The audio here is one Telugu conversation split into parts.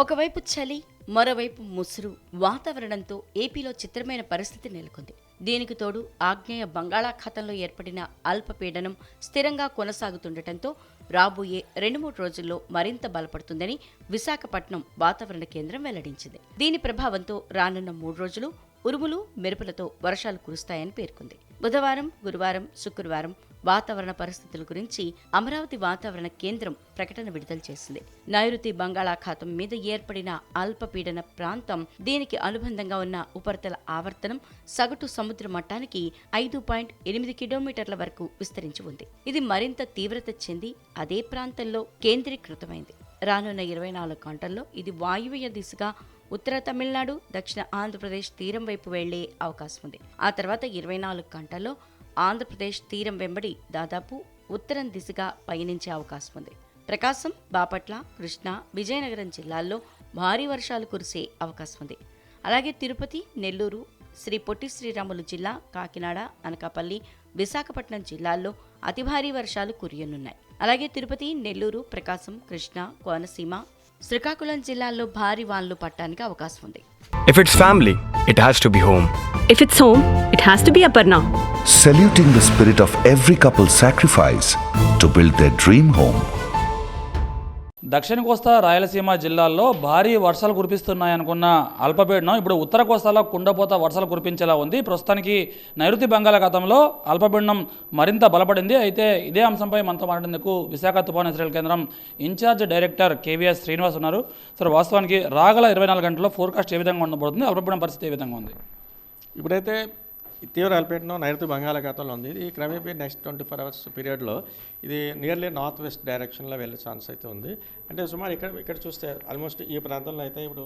ఒకవైపు చలి మరోవైపు ముసురు. వాతావరణంతో ఏపీలో చిత్రమైన పరిస్థితి నెలకొంది. దీనికి తోడు ఆగ్నేయ బంగాళాఖాతంలో ఏర్పడిన అల్పపీడనం స్థిరంగా కొనసాగుతుండటంతో రాబోయే రెండు మూడు రోజుల్లో మరింత బలపడుతుందని విశాఖపట్నం వాతావరణ కేంద్రం వెల్లడించింది. దీని ప్రభావంతో రానున్న మూడు రోజులు ఉరుములు మెరుపులతో వర్షాలు కురుస్తాయని పేర్కొంది. బుధవారం గురువారం శుక్రవారం వాతావరణ పరిస్థితుల గురించి అమరావతి వాతావరణ కేంద్రం ప్రకటన విడుదల చేసింది. నైరుతి బంగాళాఖాతం మీద ఏర్పడిన అల్పపీడన ప్రాంతం దీనికి అనుబంధంగా ఉన్న ఉపరితల ఆవర్తనం సగటు సముద్ర మట్టానికి ఐదు పాయింట్ ఎనిమిది కిలోమీటర్ల వరకు విస్తరించి ఉంది. ఇది మరింత తీవ్రత చెంది అదే ప్రాంతంలో కేంద్రీకృతమైంది. రానున్న ఇరవై నాలుగు గంటల్లో ఇది వాయువ్య దిశగా ఉత్తర తమిళనాడు దక్షిణ ఆంధ్రప్రదేశ్ తీరం వైపు వెళ్ళే అవకాశం ఉంది. ఆ తర్వాత ఇరవై నాలుగు గంటల్లో ఆంధ్రప్రదేశ్ తీరం వెంబడి దాదాపు ఉత్తరం దిశగా పయనించే అవకాశం ఉంది ప్రకాశం బాపట్ల కృష్ణా విజయనగరం జిల్లాల్లో భారీ వర్షాలు కురిసే అవకాశం ఉంది అలాగే తిరుపతి నెల్లూరు శ్రీ పొట్టి శ్రీరాములు జిల్లా కాకినాడ అనకాపల్లి విశాఖపట్నం జిల్లాల్లో అతి భారీ వర్షాలు కురియనున్నాయి అలాగే తిరుపతి నెల్లూరు ప్రకాశం కృష్ణా కోనసీమ శ్రీకాకుళం జిల్లాల్లో భారీ వానలు పట్టడానికి అవకాశం ఉంది If it's family, it has to be home. If it's home, it has to be Aparna. Saluting the spirit of every couple's sacrifice to build their dream home. దక్షిణ కోస్తా రాయలసీమ జిల్లాల్లో భారీ వర్షాలు కురిపిస్తున్నాయనుకున్న అల్పపీడనం ఇప్పుడు ఉత్తర కోస్తాలో కుండపోత వర్షాలు కురిపించేలా ఉంది. ప్రస్తుతానికి నైరుతి బంగాళాఖాతంలో అల్పపీడనం మరింత బలపడింది. అయితే ఇదే అంశంపై మనతో మాట్లాడేందుకు విశాఖ తుఫాను హెచ్చరికల కేంద్రం ఇన్ఛార్జ్ డైరెక్టర్ కేవీఎస్ శ్రీనివాస్ ఉన్నారు. సార్ వాస్తవానికి రాగల ఇరవై నాలుగు గంటల్లో ఫోర్కాస్ట్ ఏ విధంగా ఉండబోతుంది? అల్పపీడనం పరిస్థితి ఏ విధంగా ఉంది? ఇప్పుడైతే తీవ్ర అల్పపీడనం నైరుతి బంగాళాఖాతంలో ఉంది. ఇది క్రమేపీ నెక్స్ట్ ట్వంటీ ఫోర్ అవర్స్ పీరియడ్లో ఇది నియర్లీ నార్త్ వెస్ట్ డైరెక్షన్లో వెళ్ళే ఛాన్స్ అయితే ఉంది. అంటే సుమారు ఇక్కడ ఇక్కడ చూస్తే ఆల్మోస్ట్ ఈ ప్రాంతంలో అయితే ఇప్పుడు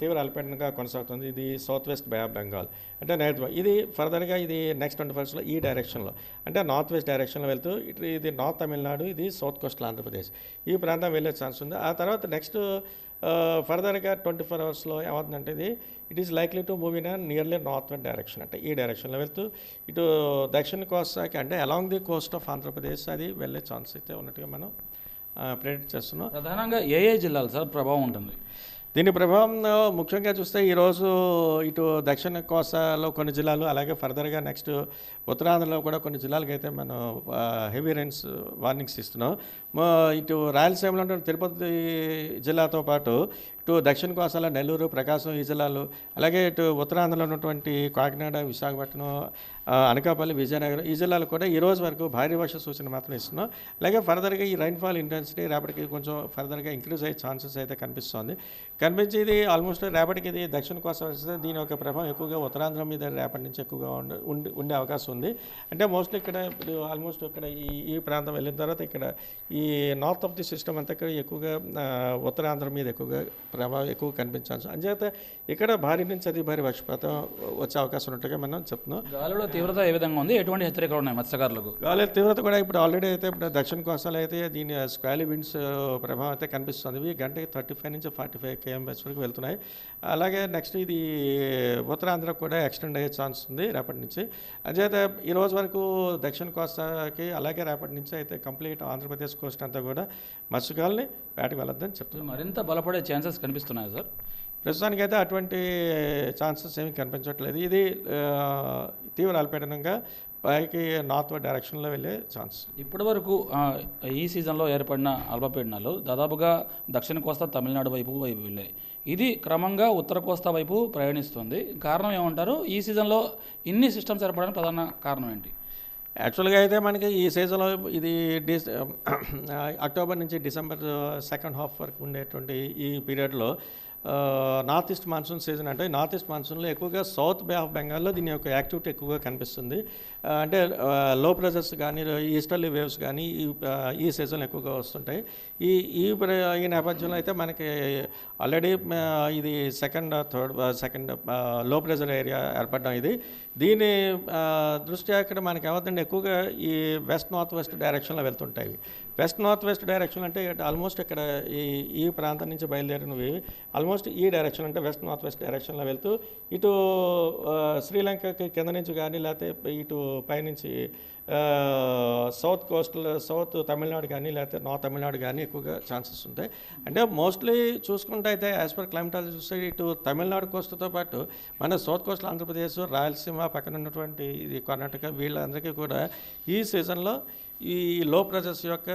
తీవ్ర అల్పపీడనంగా కొనసాగుతుంది. ఇది south west bay of Bengal అంటే నైరుతి ఇది ఫర్దర్గా ఇది నెక్స్ట్ ట్వంటీ ఫోర్ అవర్స్లో ఈ డైరెక్షన్లో అంటే నార్త్ వెస్ట్ డైరెక్షన్లో వెళ్తూ ఇటు ఇది నార్త్ తమిళనాడు ఇది సౌత్ కోస్టల్ ఆంధ్రప్రదేశ్. ఈ ప్రాంతం వెళ్ళే ఛాన్స్ ఉంది. ఆ తర్వాత నెక్స్ట్ ఫర్దర్గా ట్వంటీ ఫోర్ అవర్స్లో ఏమవుతుందంటే ఇది it is likely to move in nearly north west direction అంటే. ఈ డైరెక్షన్లో వెళ్తూ ఇటు దక్షిణ కోస్తాకి అంటే along the Coast of Andhra Pradesh అది వెళ్ళే ఛాన్స్ అయితే ఉన్నట్టుగా మనం ప్రెడిక్ట్ చేస్తున్నాం. ప్రధానంగా ఏ ఏ జిల్లాలు సార్ ప్రభావం ఉంటుంది? దీని ప్రభావం ముఖ్యంగా చూస్తే ఈరోజు ఇటు దక్షిణ కోస్తాలో కొన్ని జిల్లాలు అలాగే ఫర్దర్గా నెక్స్ట్ ఉత్తరాంధ్రలో కూడా కొన్ని జిల్లాలకు అయితే మనం హెవీ రైన్స్ వార్నింగ్స్ ఇస్తున్నాం. ఇటు రాయలసీమలో ఉన్న తిరుపతి జిల్లాతో పాటు ఇటు దక్షిణ కోస్తాలో నెల్లూరు ప్రకాశం ఈ జిల్లాలు అలాగే ఇటు ఉత్తరాంధ్రలో ఉన్నటువంటి కాకినాడ విశాఖపట్నం అనకాపల్లి విజయనగరం ఈ జిల్లాలు కూడా ఈ రోజు వరకు భారీ వర్ష సూచన మాత్రం ఇస్తున్నాం. అలాగే ఫర్దర్గా ఈ రైన్ఫాల్ ఇంటెన్సిటీ రేపటికి కొంచెం ఫర్దర్గా ఇంక్రీజ్ అయ్యే ఛాన్సెస్ అయితే కనిపిస్తుంది. కనిపించేది ఆల్మోస్ట్ రేపటికి ఇది దక్షిణ కోసం వస్తే దీని యొక్క ప్రభావం ఎక్కువగా ఉత్తరాంధ్ర మీద రేపటి నుంచి ఎక్కువగా ఉండి ఉండే అవకాశం ఉంది. అంటే మోస్ట్లీ ఇక్కడ ఇప్పుడు ఆల్మోస్ట్ ఇక్కడ ఈ ఈ ప్రాంతం వెళ్ళిన తర్వాత ఇక్కడ ఈ నార్త్ ఆఫ్ ది సిస్టమ్ అంతా ఎక్కువగా ఉత్తరాంధ్ర మీద ఎక్కువగా ప్రభావం ఎక్కువ కనిపించాల్సి అంచేత ఇక్కడ భారీ నుంచి అతి భారీ వర్షపాతం వచ్చే అవకాశం ఉన్నట్టుగా మనం చెప్తున్నాం. గాలిలో తీవ్రత ఏ విధంగా ఉంది? ఎటువంటి హెచ్చరికలు ఉన్నాయి మత్స్యకారులకు? గాలి తీవ్రత కూడా ఇప్పుడు ఆల్రెడీ అయితే ఇప్పుడు దక్షిణ కోస్తాలో అయితే దీని స్క్వాలీ విండ్స్ ప్రభావం అయితే కనిపిస్తుంది. ఇవి గంటకి థర్టీ ఫైవ్ నుంచి ఫార్టీ ఫైవ్ కేఎంఎస్ వరకు వెళ్తున్నాయి. అలాగే నెక్స్ట్ ఇది ఉత్తరాంధ్ర కూడా ఎక్స్టెండ్ అయ్యే ఛాన్స్ ఉంది రేపటి నుంచి. అంచేత ఈ రోజు వరకు దక్షిణ కోస్తాకి అలాగే రేపటి నుంచి అయితే కంప్లీట్ ఆంధ్రప్రదేశ్ కోస్ట్ అంతా కూడా మత్స్యకాలని వేటకు వెళ్ళొద్దని చెప్తున్నాం. మరింత బలపడే ఛాన్సెస్ కనిపిస్తున్నాయి సార్? ప్రస్తుతానికైతే అటువంటి ఛాన్సెస్ ఏమీ కనిపించట్లేదు. ఇది ఆ, తీవ్ర అల్పీడనంగా పైకి నార్త్ డైరెక్షన్లో వెళ్ళే ఛాన్స్. ఇప్పటి వరకు ఈ సీజన్లో ఏర్పడిన అల్పపీడనాలు దాదాపుగా దక్షిణ కోస్తా తమిళనాడు వైపు వైపు వెళ్ళాయి. ఇది క్రమంగా ఉత్తర కోస్తా వైపు ప్రయాణిస్తుంది. కారణం ఏమంటారు? ఈ సీజన్లో ఇన్ని సిస్టమ్స్ ఏర్పడడానికి ప్రధాన కారణం ఏంటి? యాక్చువల్గా అయితే మనకి ఈ సీజన్లో ఇది డిస్ అక్టోబర్ నుంచి డిసెంబర్ సెకండ్ హాఫ్ వరకు ఉండేటువంటి ఈ పీరియడ్లో నార్త్ ఈస్ట్ మాన్సూన్ సీజన్ అంటే నార్త్ ఈస్ట్ మాన్సూన్లో ఎక్కువగా సౌత్ బే ఆఫ్ బెంగాల్లో దీని యొక్క యాక్టివిటీ ఎక్కువగా కనిపిస్తుంది. అంటే లో ప్రెజర్స్ కానీ ఈస్టర్లీ వేవ్స్ కానీ ఈ ఈ సీజన్లో ఎక్కువగా వస్తుంటాయి. ఈ ఈ ప్ర- ఈ నేపథ్యంలో అయితే మనకి ఆల్రెడీ ఇది సెకండ్ థర్డ్ సెకండ్లో ప్రెజర్ ఏరియా ఏర్పడడం ఇది. దీని దృష్ట్యా ఇక్కడ మనకి ఏమవుతుందంటే ఎక్కువగా ఈ వెస్ట్ నార్త్ వెస్ట్ డైరెక్షన్లో వెళ్తుంటాయి. వెస్ట్ నార్త్ వెస్ట్ డైరెక్షన్ అంటే ఆల్మోస్ట్ ఇక్కడ ఈ ఈ ప్రాంతం నుంచి బయలుదేరినవి. ఆల్మోస్ట్ ఈ డైరెక్షన్ అంటే వెస్ట్ నార్త్ వెస్ట్ డైరెక్షన్లో వెళ్తూ ఇటు శ్రీలంకకి కింద నుంచి కానీ లేకపోతే ఇటు పైనుంచి సౌత్ కోస్టల్ సౌత్ తమిళనాడు కానీ లేకపోతే నార్త్ తమిళనాడు కానీ ఎక్కువగా ఛాన్సెస్ ఉంటాయి. అంటే మోస్ట్లీ చూసుకుంటే అయితే యాజ్ పర్ క్లైమటాలజీ చూస్తే ఇటు తమిళనాడు కోస్ట్తో పాటు మన సౌత్ కోస్టల్ ఆంధ్రప్రదేశ్ రాయలసీమ పక్కన ఉన్నటువంటి ఇది కర్ణాటక వీళ్ళందరికీ కూడా ఈ సీజన్లో ఈ లో ప్రెజర్స్ యొక్క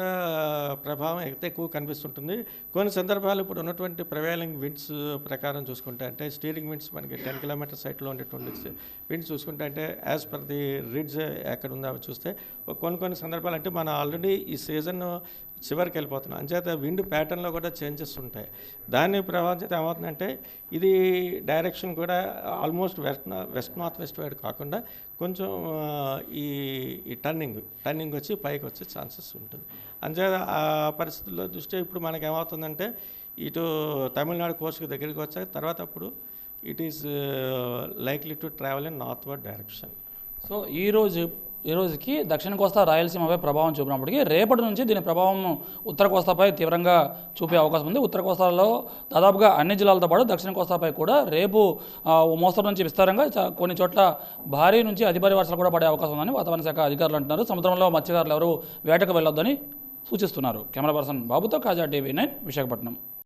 ప్రభావం అయితే ఎక్కువ కనిపిస్తుంటుంది. కొన్ని సందర్భాలు ఇప్పుడు ఉన్నటువంటి ప్రవేలింగ్ విండ్స్ ప్రకారం చూసుకుంటే అంటే స్టీరింగ్ విండ్స్ మనకి టెన్ కిలోమీటర్ సైట్లో ఉండేటువంటి విండ్స్ చూసుకుంటే అంటే యాజ్ పర్ ది రిడ్జ్ ఎక్కడ ఉందో అవి చూస్తే కొన్ని కొన్ని సందర్భాలు అంటే మనం ఆల్రెడీ ఈ సీజన్ చివరికి వెళ్ళిపోతున్నాం. అంచేత విండ్ ప్యాటర్న్లో కూడా చేంజెస్ ఉంటాయి. దాని ప్రభావం చేత ఏమవుతుందంటే ఇది డైరెక్షన్ కూడా almost west west north west wide కాకుండా కొంచెం ఈ ఈ టర్నింగ్ టర్నింగ్ వచ్చి పైకి వచ్చే ఛాన్సెస్ ఉంటుంది. అంచేత ఆ పరిస్థితుల్లో దృష్ట్యా ఇప్పుడు మనకి ఏమవుతుందంటే ఇటు తమిళనాడు కోస్ట్కి దగ్గరికి వచ్చాక తర్వాత అప్పుడు it is likely to travel in northward direction so ఈ రోజు ఈ రోజుకి దక్షిణ కోస్తా రాయలసీమపై ప్రభావం చూపినప్పటికీ రేపటి నుంచి దీని ప్రభావం ఉత్తర కోస్తాపై తీవ్రంగా చూపే అవకాశం ఉంది. ఉత్తర కోస్తాలో దాదాపుగా అన్ని జిల్లాలతో పాటు దక్షిణ కోస్తాపై కూడా రేపు మోస్తరు నుంచి విస్తారంగా కొన్ని చోట్ల భారీ నుంచి అతి భారీ వర్షాలు కూడా పడే అవకాశం ఉందని వాతావరణ శాఖ అధికారులు అంటున్నారు. సముద్రంలో మత్స్యకారులు ఎవరు వేటకు వెళ్ళొద్దని సూచిస్తున్నారు. కెమెరా పర్సన్ బాబుతో కాజా టీవీ నైన్ విశాఖపట్నం.